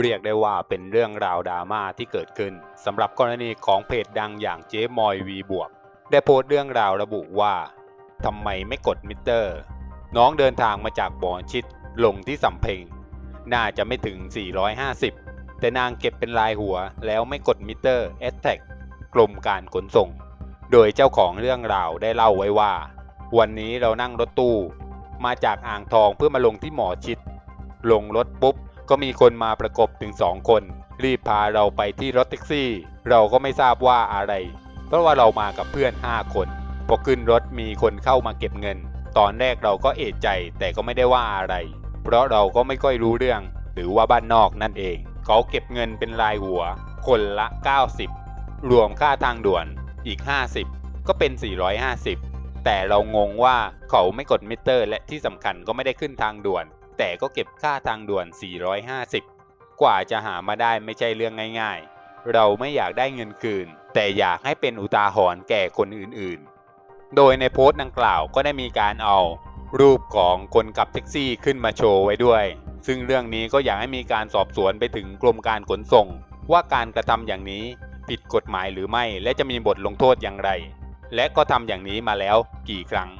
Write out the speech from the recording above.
เรียกได้ว่าเป็นเรื่องราวดราม่าที่เกิดขึ้นสำหรับกรณีของเพจดังอย่างเจ๊มอยวีบวกได้โพสต์เรื่องราวระบุว่าทำไมไม่กดมิเตอร์ น้องเดินทางมาจากบ่อชิดลงที่สำเพ็งน่าจะไม่ถึง 450 แต่นางเก็บเป็นลายหัวแล้วไม่กดมิเตอร์แอ t แท็กกรมการขนส่ง โดยเจ้าของเรื่องราวได้เล่าไว้ว่า วันนี้เรานั่งรถตู้ มาจากอ่างทองเพื่อมาลงที่หมอชิด ลงรถปุ๊บ ก็มีคนมาประกบถึงสองคน รีบพาเราไปที่รถแท็กซี่ เราก็ไม่ทราบว่าอะไร เพราะว่าเรามากับเพื่อน 5 คนพอขึ้นรถมีคนเข้ามาเก็บเงิน ตอนแรกเราก็เอะใจแต่ก็ไม่ได้ว่าอะไร เพราะเราก็ไม่ค่อยรู้เรื่อง หรือว่าบ้านนอกนั่นเอง เขาเก็บเงินเป็นรายหัว คนละ 90 รวมค่าทางด่วนอีก 50 ก็เป็น 450 แต่เรางงว่าเขาไม่กดมิเตอร์ และที่สำคัญก็ไม่ได้ขึ้นทางด่วน แต่ก็เก็บค่าทางด่วน 450 กว่าจะหามาได้ไม่ใช่เรื่องง่ายๆ เราไม่อยากได้เงินคืน แต่อยากให้เป็นอุทาหรณ์แก่คนอื่นๆ โดยในโพสต์ดังกล่าวก็ได้มีการเอา รูปของคนขับแท็กซี่ขึ้นมาโชว์ไว้ด้วย ซึ่งเรื่องนี้ก็อยากให้มีการสอบสวนไปถึงกรมการขนส่ง ว่าการกระทำอย่างนี้ผิดกฎหมายหรือไม่ และจะมีบทลงโทษอย่างไร และก็ทำอย่างนี้มาแล้วกี่ครั้ง